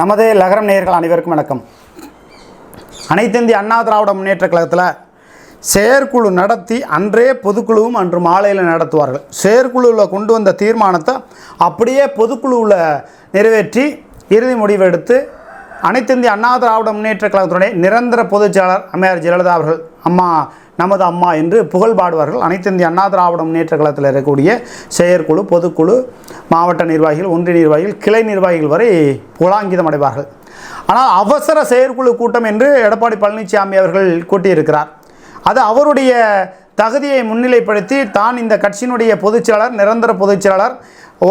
நமது லகரம் நேயர்கள் அனைவருக்கும் வணக்கம். அனைத்திந்திய அண்ணா திராவிட முன்னேற்ற கழகத்தில் செயற்குழு நடத்தி அன்றே பொதுக்குழுவும் அன்று மாலையில் நடத்துவார்கள். செயற்குழுவில் கொண்டு வந்த தீர்மானத்தை அப்படியே பொதுக்குழுவில் நிறைவேற்றி இறுதி முடிவு எடுத்து அனைத்திந்திய அண்ணா திராவிட முன்னேற்ற கழகத்துடைய நிரந்தர பொதுச் செயலாளர் அம்மையார் ஜெயலலிதா அவர்கள் அம்மா நமது அம்மா என்று புகழ் பாடுவார்கள். அனைத்திந்திய அண்ணா திராவிட முன்னேற்ற கழகத்தில் இருக்கக்கூடிய செயற்குழு பொதுக்குழு மாவட்ட நிர்வாகிகள் ஒன்றிய நிர்வாகிகள் கிளை நிர்வாகிகள் வரை புலாங்கிதம் அடைவார்கள். ஆனால் அவசர செயற்குழு கூட்டம் என்று எடப்பாடி பழனிசாமி அவர்கள் கூட்டியிருக்கிறார். அது அவருடைய தகுதியை முன்னிலைப்படுத்தி தான் இந்த கட்சியினுடைய பொதுச்செயலாளர் நிரந்தர பொதுச்செயலாளர்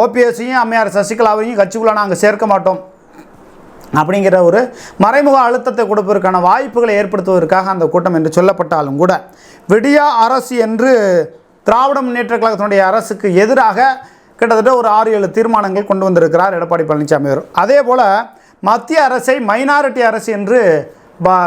ஓபிஎஸையும் அம்மையார் சசிகலாவையும் கட்சிக்குள்ளே நாங்கள் சேர்க்க மாட்டோம். அப்படிங்கிற ஒரு மறைமுக அழுத்தத்தை கொடுப்பதற்கான வாய்ப்புகளை ஏற்படுத்துவதற்காக அந்த கூட்டம் என்று சொல்லப்பட்டாலும் கூட விடியா அரசு என்று திராவிட முன்னேற்ற கழகத்தினுடைய அரசுக்கு எதிராக கிட்டத்தட்ட ஒரு ஆறு ஏழு தீர்மானங்கள் கொண்டு வந்திருக்கிறார் எடப்பாடி பழனிசாமி அவர் அதே போல் மத்திய அரசை மைனாரிட்டி அரசு என்று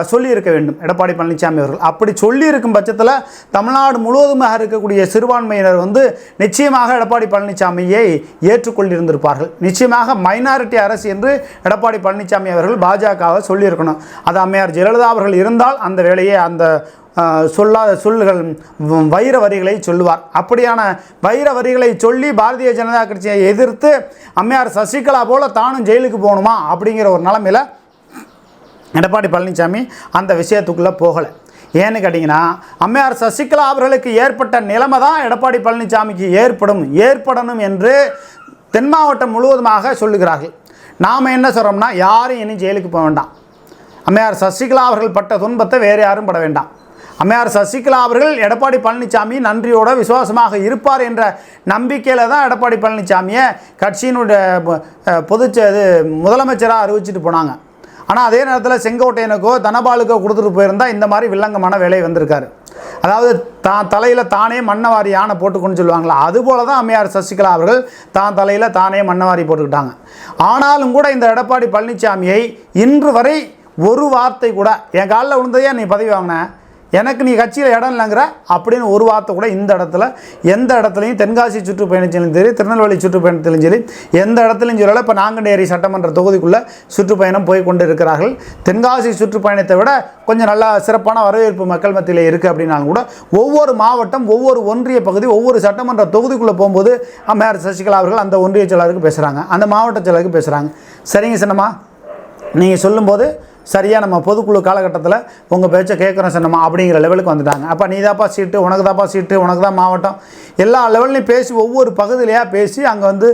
சொல்லியிருக்க வேண்டும். எடப்பாடி பழனிசாமி அவர்கள். அப்படி சொல்லியிருக்கும் பட்சத்தில் தமிழ்நாடு முழுவதுமாக இருக்கக்கூடிய சிறுபான்மையினர் வந்து நிச்சயமாக எடப்பாடி பழனிசாமியை ஏற்றுக்கொண்டிருந்திருப்பார்கள். நிச்சயமாக மைனாரிட்டி அரசு என்று எடப்பாடி பழனிசாமி அவர்கள் பாஜகவை சொல்லியிருக்கணும். அது அம்மையார் ஜெயலலிதா அவர்கள் இருந்தால் அந்த வேலையை அந்த சொல்லாத சொல்லுகள் வ- வைர வரிகளை சொல்லுவார். அப்படியான வைர வரிகளை சொல்லி பாரதிய ஜனதா கட்சியை எதிர்த்து அம்மையார் சசிகலா போல தானும் ஜெயிலுக்கு போகணுமா அப்படிங்கிற ஒரு நிலமையில் எடப்பாடி பழனிசாமி அந்த விஷயத்துக்குள்ளே போகலை. ஏன்னு கேட்டிங்கன்னா அம்மையார் சசிகலா அவர்களுக்கு ஏற்பட்ட நிலைமை தான் எடப்பாடி பழனிசாமிக்கு ஏற்படும் ஏற்படணும் என்று தென் மாவட்டம் முழுவதுமாக சொல்லுகிறார்கள். நாம் என்ன சொல்கிறோம்னா யாரும் இனி ஜெயிலுக்கு போக வேண்டாம். அம்மையார் சசிகலா அவர்கள் பட்ட துன்பத்தை வேறு யாரும் பட வேண்டாம். அம்மையார் சசிகலா அவர்கள் எடப்பாடி பழனிசாமி நன்றியோட விசுவாசமாக இருப்பார் என்ற நம்பிக்கையில் தான் எடப்பாடி பழனிசாமியை கட்சியினுடைய அஹ், இது முதலமைச்சராக அறிவிச்சிட்டு போனாங்க. ஆனால் அதே நேரத்தில் செங்கோட்டையனுக்கோ தனபாலுக்கோ கொடுத்துட்டு போயிருந்தா இந்த மாதிரி வில்லங்கமான வேலை வந்திருக்காரு. அதாவது தான் தலையில் தானே மண்ணவாரி யானை போட்டுக்கொண்டு சொல்லுவாங்களா அதுபோல தான் அம்மையார் சசிகலா அவர்கள் தான் தலையில் தானே மண்ணவாரி போட்டுக்கிட்டாங்க. ஆனாலும் கூட இந்த எடப்பாடி பழனிசாமியை இன்று வரை ஒரு வார்த்தை கூட என் காலில் விழுந்ததையே நீ பதவி வாங்கின? எனக்கு நீ கட்சியில் இடம் இல்லைங்கிற அப்படின்னு ஒரு வார்த்தை கூட இந்த இடத்துல எந்த இடத்துலையும் தென்காசி சுற்றுப்பயணத்திலும் சரி திருநெல்வேலி சுற்றுப்பயணத்திலும் சரி எந்த இடத்துலையும் சொல்லலை. இப்போ நாங்குநேரி சட்டமன்ற தொகுதிக்குள்ளே சுற்றுப்பயணம் போய் கொண்டு இருக்கிறார்கள் தென்காசி சுற்றுப்பயணத்தை விட கொஞ்சம் நல்லா சிறப்பான வரவேற்பு மக்கள் மத்தியில் இருக்குது அப்படின்னாலும் கூட ஒவ்வொரு மாவட்டம் ஒவ்வொரு ஒன்றிய பகுதி ஒவ்வொரு சட்டமன்ற தொகுதிக்குள்ளே போகும்போது மேயர் சசிகலா அவர்கள் அந்த ஒன்றிய செயலாளருக்கு பேசுகிறாங்க அந்த மாவட்ட செயலருக்கு பேசுகிறாங்க சரிங்க சின்னம்மா நீங்கள் சொல்லும்போது சரியாக நம்ம பொதுக்குழு காலகட்டத்தில் உங்கள் பேச்சை கேட்குறோம் சொன்னோமா அப்படிங்கிற லெவலுக்கு வந்துட்டாங்க. அப்போ நீ தாப்பா சீட்டு உனக்கு தாப்பா சீட்டு உனக்கு தான் மாவட்டம். எல்லா லெவல்லையும் பேசி ஒவ்வொரு பகுதியிலையாக பேசி அங்கே வந்து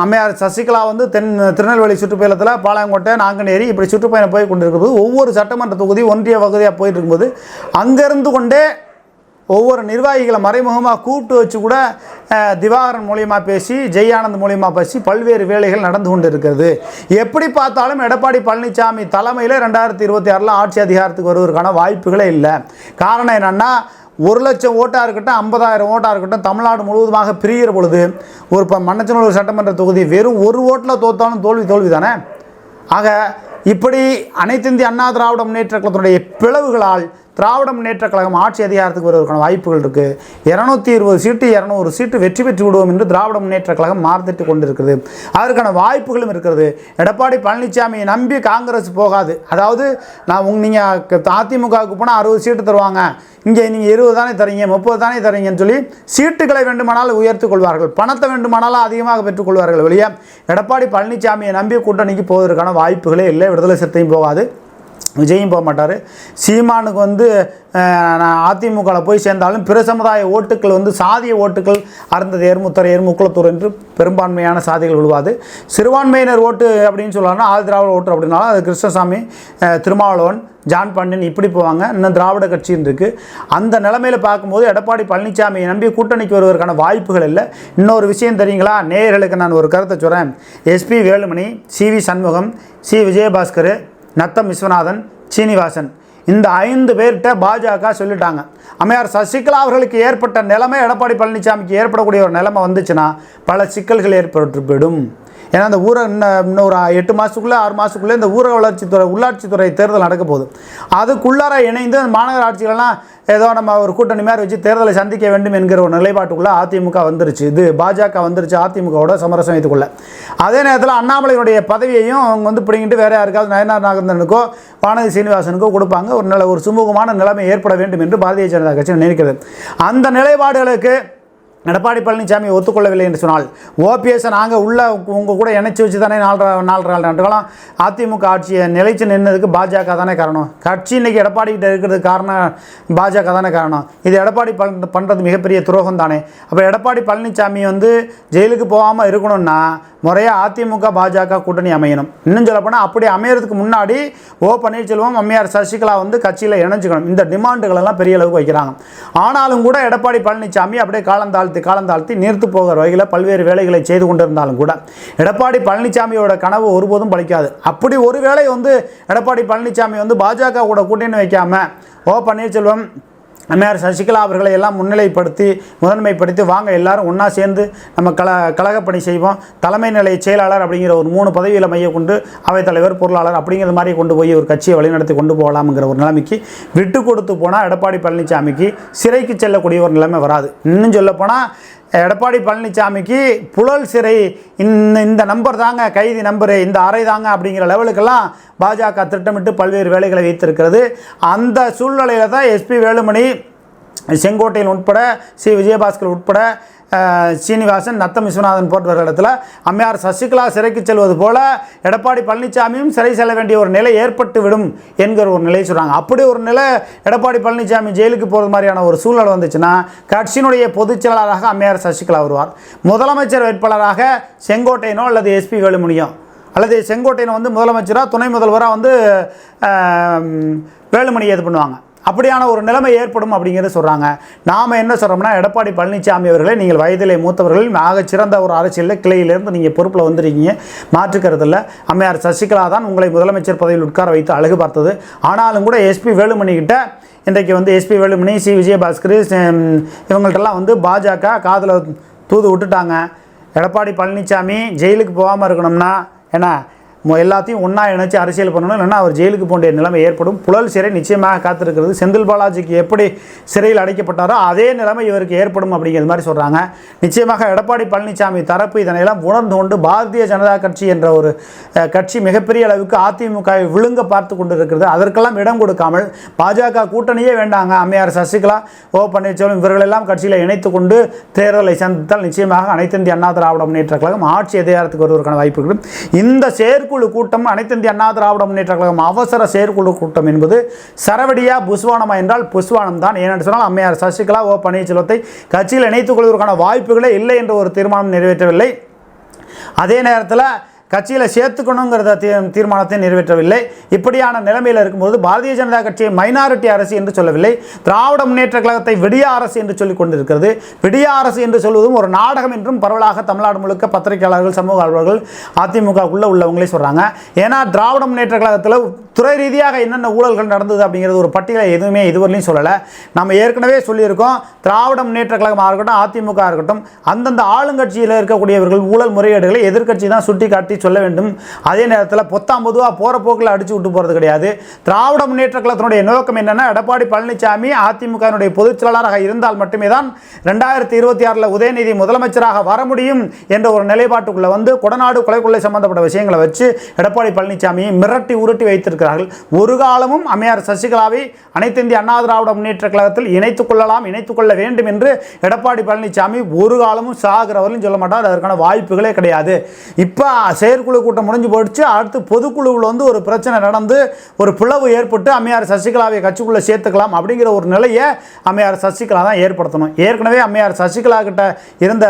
அம்மையார் சசிகலா வந்து தென் திருநெல்வேலி சுற்றுப்பயணத்தில் பாளையங்கோட்டை நாங்குநேரி இப்படி சுற்றுப்பயணம் போய் கொண்டிருக்கும்போது ஒவ்வொரு சட்டமன்ற தொகுதி ஒன்றிய பகுதியாக போயிட்டு இருக்கும்போது அங்கேருந்து கொண்டே ஒவ்வொரு நிர்வாகிகளை மறைமுகமாக கூப்பிட்டு வச்சு கூட திவாகரன் மூலியமாக பேசி ஜெய் ஆனந்த் பேசி பல்வேறு வேலைகள் நடந்து கொண்டு இருக்கிறது எப்படி பார்த்தாலும் எடப்பாடி பழனிசாமி தலைமையில் ரெண்டாயிரத்தி இருபத்தி ஆறில் ஆட்சி அதிகாரத்துக்கு வருவதற்கான வாய்ப்புகளே இல்லை. காரணம் என்னென்னா ஒரு லட்சம் ஓட்டாக இருக்கட்டும் ஐம்பதாயிரம் ஓட்டாக இருக்கட்டும் தமிழ்நாடு முழுவதுமாக பிரிகிற பொழுது ஒரு இப்போ மன்னச்சநல்லூர் சட்டமன்ற தொகுதி வெறும் ஒரு ஓட்டில் தோத்தாலும் தோல்வி தோல்வி தானே ஆக இப்படி அனைத்திந்திய அண்ணா திராவிட முன்னேற்ற கழகத்தினுடைய பிளவுகளால் திராவிட முன்னேற்ற கழகம் ஆட்சி அதிகாரத்துக்கு வருவதற்கான வாய்ப்புகள் இருக்குது இரநூத்தி இருபது சீட்டு இரநூறு சீட்டு வெற்றி பெற்று விடுவோம் என்று திராவிட முன்னேற்ற கழகம் மார்த்திட்டு கொண்டிருக்கிறது. அதற்கான வாய்ப்புகளும் இருக்கிறது. எடப்பாடி பழனிசாமியை நம்பி காங்கிரஸ் போகாது. அதாவது நான் உங் நீங்கள் அதிமுகவுக்கு போனால் அறுபது சீட்டு தருவாங்க. இங்கே நீங்கள் இருபது தானே தரீங்க முப்பது தானே தரீங்கன்னு சொல்லி சீட்டுகளை வேண்டுமானாலும் உயர்த்து கொள்வார்கள். பணத்தை வேண்டுமானாலும் அதிகமாக பெற்றுக்கொள்வார்கள் வெளியே எடப்பாடி பழனிசாமியை நம்பி கூட்டணிக்கு போவதற்கான வாய்ப்புகளே இல்லை விடுதலை சிறுத்தையும் போகாது. விஜயும் போக மாட்டார். சீமானுக்கு வந்து நான் அதிமுகவில் போய் சேர்ந்தாலும் பிற சமுதாய ஓட்டுக்கள் வந்து சாதிய ஓட்டுக்கள் அறந்தது எருமுத்தரை எருமுக்குளத்தூர் என்று பெரும்பான்மையான சாதிகள் விழுவாது சிறுபான்மையினர் ஓட்டு அப்படின்னு சொல்லலாம்னா ஆதி திராவிட ஓட்டு அப்படின்னாலும் அது கிருஷ்ணசாமி திருமாவளவன் ஜான் பாண்டியன் இப்படி போவாங்க. இன்னும் திராவிட கட்சின்னு இருக்குது அந்த நிலமையில் பார்க்கும்போது எடப்பாடி பழனிசாமியை நம்பி கூட்டணிக்கு வருவதற்கான வாய்ப்புகள் இல்லை. இன்னொரு விஷயம் தெரியுங்களா? நேயர்களுக்கு நான் ஒரு கருத்தை சொல்கிறேன் S P Velumani C V Shanmugam C Vijayabaskar Natham Viswanathan Srinivasan. இந்த ஐந்து பேர்கிட்ட பாஜக சொல்லிட்டாங்க. அம்மையார் சசிகலா அவர்களுக்கு ஏற்பட்ட நிலைமை எடப்பாடி பழனிசாமிக்கு ஏற்படக்கூடிய ஒரு நிலைமை வந்துச்சுன்னா பல சிக்கல்கள் ஏற்பட்டுவிடும். ஏன்னா அந்த ஊரக இன்னும் ஒரு எட்டு மாதத்துக்குள்ளே ஆறு மாதத்துக்குள்ளே இந்த ஊரக வளர்ச்சித்துறை உள்ளாட்சித்துறை தேர்தல் நடக்க போகுது. அதுக்குள்ளார இணைந்து அந்த மாநகராட்சிகளெல்லாம் ஏதோ நம்ம ஒரு கூட்டணி மாதிரி வச்சு தேர்தலை சந்திக்க வேண்டும் என்கிற ஒரு நிலைப்பாட்டுக்குள்ளே அதிமுக வந்துருச்சு. இது பாஜக வந்துருச்சு அதிமுகவோட சமரசம் இதுக்குள்ளே அதே நேரத்தில் அண்ணாமலையினுடைய பதவியையும் அவங்க வந்து பிடிங்கிட்டு வேற யாருக்காவது நயனார் நாகந்தனுக்கோ வானதி சீனிவாசனுக்கோ கொடுப்பாங்க. ஒரு நல்ல ஒரு சுமூகமான நிலைமை ஏற்பட வேண்டும் என்று பாரதிய ஜனதா கட்சி நினைக்கிறது. அந்த நிலைப்பாடுகளுக்கு எடப்பாடி பழனிசாமி ஒத்துக்கொள்ளவில்லை என்று சொன்னால் ஓபிஎஸ் நாங்கள் உள்ள உங்கள் கூட இணைச்சி வச்சு தானே நாலரை நாலரை ரெண்டு காலம் அதிமுக ஆட்சியை நிலைச்சு நின்றதுக்கு பாஜக தானே காரணம். கட்சி இன்றைக்கி எடப்பாடி கிட்ட இருக்கிறதுக்கு காரணம் பாஜக தானே காரணம். இது எடப்பாடி பண் பண்ணுறது மிகப்பெரிய துரோகம் தானே அப்போ எடப்பாடி பழனிசாமி வந்து ஜெயிலுக்கு போகாமல் இருக்கணும்னா முறையாக அதிமுக பாஜக கூட்டணி அமையணும். இன்னும் சொல்லப்போனால் அப்படி அமையறதுக்கு முன்னாடி ஓ பன்னீர்செல்வம் அம்மையார் சசிகலா வந்து கட்சியில் இணைஞ்சுக்கணும். இந்த டிமாண்டுகள் எல்லாம் பெரிய அளவுக்கு வைக்கிறாங்க. ஆனாலும் கூட எடப்பாடி பழனிசாமி அப்படியே காலந்தாழ்த்தி காலந்தாழ்த்தி நீர்த்து போகிற வகையில் பல்வேறு வேலைகளை செய்து கொண்டிருந்தாலும் கூட எடப்பாடி பழனிசாமியோட கனவு ஒருபோதும் பழிக்காது அப்படி ஒரு வேளை வந்து எடப்பாடி பழனிசாமி வந்து பாஜக கூட கூட்டணி வைக்காமல் ஓ பன்னீர்செல்வம் அம்மையார் சசிகலா அவர்களை எல்லாம் முன்னிலைப்படுத்தி முதன்மைப்படுத்தி வாங்க எல்லாரும் ஒன்றா சேர்ந்து நம்ம கல கழகப்பணி செய்வோம். தலைமை நிலைய செயலாளர் அப்படிங்கிற ஒரு மூணு பதவியில் மைய கொண்டு அவைத்தலைவர் பொருளாளர் அப்படிங்கிற மாதிரி கொண்டு போய் ஒரு கட்சியை வழிநடத்தி கொண்டு போகலாம்ங்கிற ஒரு நிலைமைக்கு விட்டு கொடுத்து போனால் எடப்பாடி பழனிசாமிக்கு சிறைக்கு செல்லக்கூடிய ஒரு நிலைமை வராது. இன்னும் சொல்லப்போனால் எடப்பாடி பழனிசாமிக்கு புழல் சிறை இந்த இந்த நம்பர் தாங்க கைதி நம்பரு இந்த அறை தாங்க அப்படிங்கிற லெவலுக்கெல்லாம் பாஜக திட்டமிட்டு பல்வேறு வேலைகளை வைத்திருக்கிறது. அந்த சூழ்நிலையில் தான் எஸ்பி வேலுமணி செங்கோட்டையன் உட்பட ஸ்ரீ விஜயபாஸ்கர் உட்பட சீனிவாசன் நத்தம் விஸ்வநாதன் போன்றவர்களிடத்தில் அம்மையார் சசிகலா சிறைக்கு செல்வது போல எடப்பாடி பழனிசாமியும் சிறை செல்ல வேண்டிய ஒரு நிலை ஏற்பட்டு விடும் என்கிற ஒரு நிலையை சொல்கிறாங்க அப்படி ஒரு நிலை எடப்பாடி பழனிசாமி ஜெயிலுக்கு போகிறது மாதிரியான ஒரு சூழ்நிலை வந்துச்சுன்னா கட்சியினுடைய பொதுச் செயலாளராக அம்மையார் சசிகலா வருவார். முதலமைச்சர் வேட்பாளராக செங்கோட்டையனோ அல்லது எஸ்பி வேலுமணியோ அல்லது செங்கோட்டையனை வந்து முதலமைச்சராக துணை முதல்வராக வந்து வேலுமணியை வேலுமணி இது பண்ணுவாங்க. அப்படியான ஒரு நிலைமை ஏற்படும் அப்படிங்கிறத சொல்கிறாங்க நாம் என்ன சொல்கிறோம்னா எடப்பாடி பழனிசாமி அவர்களே நீங்கள் வயதிலே மூத்தவர்கள் ஆக சிறந்த ஒரு அரசியலில் கிளையிலேருந்து நீங்கள் பொறுப்பில் வந்திருக்கீங்க. மாற்றுக்கிறதில்ல அம்மையார் சசிகலா தான் உங்களை முதலமைச்சர் பதவியில் உட்கார வைத்து அழகு பார்த்தது. ஆனாலும் கூட எஸ்பி வேலுமணி கிட்ட இன்றைக்கு வந்து S P Velumani C Vijayabaskar இவங்கள்ட்டெல்லாம் வந்து பாஜக காதில் தூது விட்டுட்டாங்க. எடப்பாடி பழனிசாமி ஜெயிலுக்கு போகாமல் இருக்கணும்னா ஏன்னா எல்லாத்தையும் ஒன்றா இணைச்சு அரசியல் பண்ணணும். இல்லைன்னா அவர் ஜெயிலுக்கு போன்ற நிலைமை ஏற்படும். புழல் சிறை நிச்சயமாக காத்திருக்கிறது. செந்தில் பாலாஜிக்கு எப்படி சிறையில் அடைக்கப்பட்டாரோ அதே நிலைமை இவருக்கு ஏற்படும் அப்படிங்கிற மாதிரி சொல்கிறாங்க நிச்சயமாக எடப்பாடி பழனிசாமி தரப்பு இதனையெல்லாம் உணர்ந்து கொண்டு பாரதிய ஜனதா கட்சி என்ற ஒரு கட்சி மிகப்பெரிய அளவுக்கு அதிமுகவை விழுங்க பார்த்து கொண்டு இருக்கிறது அதற்கெல்லாம் இடம் கொடுக்காமல் பாஜக கூட்டணியே வேண்டாங்க. அம்மையார் சசிகலா ஓ பன்னீர்செல்வம் இவர்களெல்லாம் கட்சியில் இணைத்து கொண்டு தேர்தலை சந்தித்தால் நிச்சயமாக அனைத்திந்திய அண்ணா திராவிட முன்னேற்ற கழகம் ஆட்சி அதிகாரத்துக்கு வருவதற்கான வாய்ப்புகளும் இந்த செயற்குழு கூட்டம் அனைத்து இந்திய அண்ணா திராவிட முன்னேற்ற கழகம் அவசர செயற்குழு கூட்டம் என்பது சரவடியா புஸ்வானமா என்றால் புஸ்வானம் தான். ஏனென்று சொன்னால் அம்மையார் சசிகலா ஓ பன்னீர்செல்வத்தை கட்சியில் இணைத்துக் கொள்வதற்கான வாய்ப்புகளே இல்லை என்ற ஒரு தீர்மானம் நிறைவேற்றவில்லை. அதே நேரத்தில் கட்சியில் சேர்த்துக்கணுங்கிறத தீ தீர்மானத்தை நிறைவேற்றவில்லை. இப்படியான நிலைமையில் இருக்கும்போது பாரதிய ஜனதா கட்சியை மைனாரிட்டி அரசு என்று சொல்லவில்லை. திராவிட முன்னேற்ற கழகத்தை விடிய அரசு என்று சொல்லிக் கொண்டிருக்கிறது. விடிய அரசு என்று சொல்வதும் ஒரு நாடகம் என்றும் பரவலாக தமிழ்நாடு முழுக்க பத்திரிகையாளர்கள் சமூக ஆர்வலர்கள் அதிமுகவுக்குள்ளே உள்ளவங்களே சொல்கிறாங்க ஏன்னா திராவிட முன்னேற்ற கழகத்தில் துறை ரீதியாக என்னென்ன ஊழல்கள் நடந்தது அப்படிங்கிறது ஒரு பட்டியலை எதுவுமே இதுவரையிலையும் சொல்லலை. நம்ம ஏற்கனவே சொல்லியிருக்கோம் திராவிட முன்னேற்ற கழகமாக இருக்கட்டும் அதிமுக இருக்கட்டும் அந்தந்த ஆளுங்கட்சியில் இருக்கக்கூடியவர்கள் ஊழல் முறைகேடுகளை எதிர்க்கட்சி தான் சுட்டி காட்டி சொல்ல வேண்டும். அதே நேரத்தில் பொத்தாம் பொதுவாக போகிற போக்கில் அடிச்சு விட்டு போகிறது கிடையாது. திராவிட முன்னேற்ற கழகத்தினுடைய நோக்கம் என்னென்னா எடப்பாடி பழனிசாமி அதிமுகவினுடைய பொதுச் செயலாளராக இருந்தால் மட்டுமே தான் ரெண்டாயிரத்தி இருபத்தி ஆறில் உதயநிதி முதலமைச்சராக வர முடியும் என்ற ஒரு நிலைப்பாட்டுக்குள்ளே வந்து கொடநாடு கொலை கொள்ளை சம்பந்தப்பட்ட விஷயங்களை வச்சு எடப்பாடி பழனிசாமியை மிரட்டி உருட்டி வைத்திருக்கிறார்கள் ஒரு காலமும் அம்மையார் சசிகலாவை அனைத்து இந்திய அண்ணா திராவிட முன்னேற்ற கழகத்தில் இணைத்துக் கொள்ளலாம் இணைத்துக் கொள்ள வேண்டும் என்று எடப்பாடி பழனிசாமி ஒரு காலமும் சாகிறவர்களும் சொல்ல மாட்டார். அதற்கான வாய்ப்புகளே கிடையாது. இப்போ செயற்குழு கூட்டம் முடிஞ்சு போயிடுச்சு. அடுத்து பொதுக்குழுவில் வந்து ஒரு பிரச்சனை நடந்து ஒரு பிளவு ஏற்பட்டு அம்மையார் சசிகலாவை கட்சிக்குள்ளே சேர்த்துக்கலாம் அப்படிங்கிற ஒரு நிலையை அம்மையார் சசிகலா தான் ஏற்படுத்தணும். ஏற்கனவே அம்மையார் சசிகலா கிட்ட இருந்த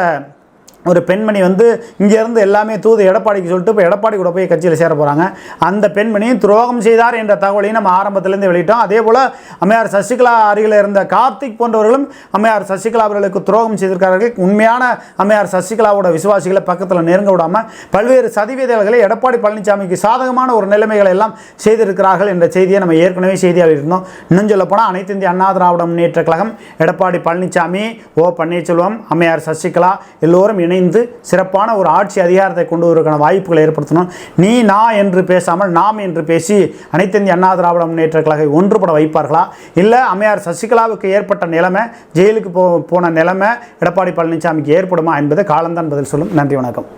ஒரு பெண்மணி வந்து இங்கேருந்து எல்லாமே தூது எடப்பாடிக்கு சொல்லிட்டு இப்போ எடப்பாடி கூட போய் கட்சியில் சேர போகிறாங்க அந்த பெண்மணியும் துரோகம் செய்தார் என்ற தகவலையும் நம்ம ஆரம்பத்திலேருந்து வெளியிட்டோம். அதே போல் அம்மையார் சசிகலா அருகில் இருந்த கார்த்திக் போன்றவர்களும் அம்மையார் சசிகலா அவர்களுக்கு துரோகம் செய்திருக்கிறார்கள். உண்மையான அம்மையார் சசிகலாவோட விசுவாசிகளை பக்கத்தில் நெருங்க விடாமல் பல்வேறு சதிவேதல்களை எடப்பாடி பழனிசாமிக்கு சாதகமான ஒரு நிலைமைகளை எல்லாம் செய்திருக்கிறார்கள் என்ற செய்தியை நம்ம ஏற்கனவே செய்தியாக இருந்தோம். இன்னும் சொல்ல போனால் அனைத்து இந்திய அண்ணா திராவிட முன்னேற்ற கழகம் எடப்பாடி பழனிசாமி ஓ பன்னீர்செல்வம் அம்மையார் சசிகலா எல்லோரும் இணைந்து சிறப்பான ஒரு ஆட்சி அதிகாரத்தை கொண்டு வருவதற்கான வாய்ப்புகளை ஏற்படுத்தணும். நீ நான் என்று பேசாமல் நாம் என்று பேசி அனைத்திந்திய அண்ணா திராவிட முன்னேற்ற கழகம் ஒன்றுபட வைப்பார்களா? இல்லை அம்மையார் சசிகலாவுக்கு ஏற்பட்ட நிலைமை ஜெயிலுக்கு போ போன நிலைமை எடப்பாடி பழனிசாமிக்கு ஏற்படுமா என்பதை காலம்தான் பதில் சொல்லும். நன்றி வணக்கம்.